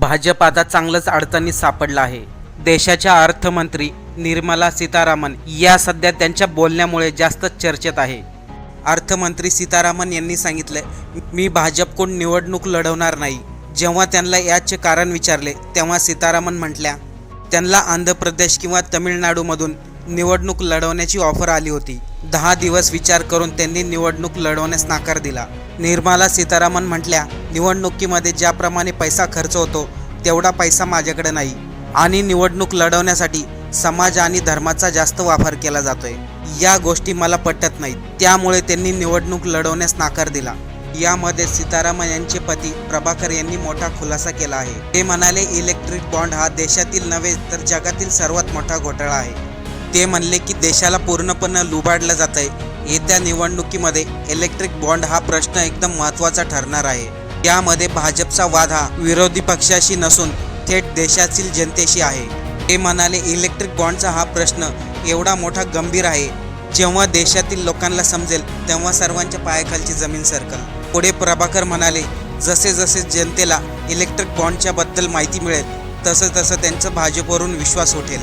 भाजप आता चांगलंच अडचणीत सापडला आहे. देशाच्या अर्थमंत्री निर्मला सीतारामन या सध्या त्यांच्या बोलण्यामुळे जास्त चर्चेत आहे. अर्थमंत्री सीतारामन यांनी सांगितलं मी भाजपकडून निवडणूक लढवणार नाही. जेव्हा त्यांना याचे कारण विचारले तेव्हा सीतारामन म्हटल्या त्यांना आंध्र प्रदेश किंवा तमिळनाडूमधून निवडणूक लढवण्याची ऑफर आली होती. दहा दिवस विचार करून त्यांनी निवडणूक लढवण्यास नकार दिला. निर्मला सीतारामन म्हटल्या निवडणुकीमध्ये ज्याप्रमाणे पैसा खर्च होतो तेवढा पैसा माझ्याकडे नाही. आणि निवडणूक लढवण्यासाठी समाज आणि धर्माचा जास्त वापर केला जातोय. या गोष्टी मला पटत नाहीत. त्यामुळे त्यांनी निवडणूक लढवण्यास नाकार दिला. यामध्ये सीतारामन यांचे पती प्रभाकर यांनी मोठा खुलासा केला आहे. ते म्हणाले इलेक्ट्रिक बॉन्ड हा देशातील नव्हे तर जगातील सर्वात मोठा घोटाळा आहे. ते म्हणले की देशाला पूर्णपणे लुबाडलं जात आहे येत्या निवडणुकीमध्ये इलेक्ट्रिक बॉन्ड हा प्रश्न एकदम महत्त्वाचा ठरणार आहे. त्यामध्ये भाजपचा वाद हा विरोधी पक्षाशी नसून थेट देशातील जनतेशी आहे. ते म्हणाले इलेक्ट्रिक बॉन्डचा हा प्रश्न एवढा मोठा गंभीर आहे. जेव्हा देशातील लोकांना समजेल तेव्हा सर्वांच्या पायाखालची जमीन सरकल. पुढे प्रभाकर म्हणाले जसे जसे जनतेला इलेक्ट्रिक बॉन्डच्या बद्दल माहिती मिळेल तसं तसं त्यांचं भाजपवरून विश्वास उठेल.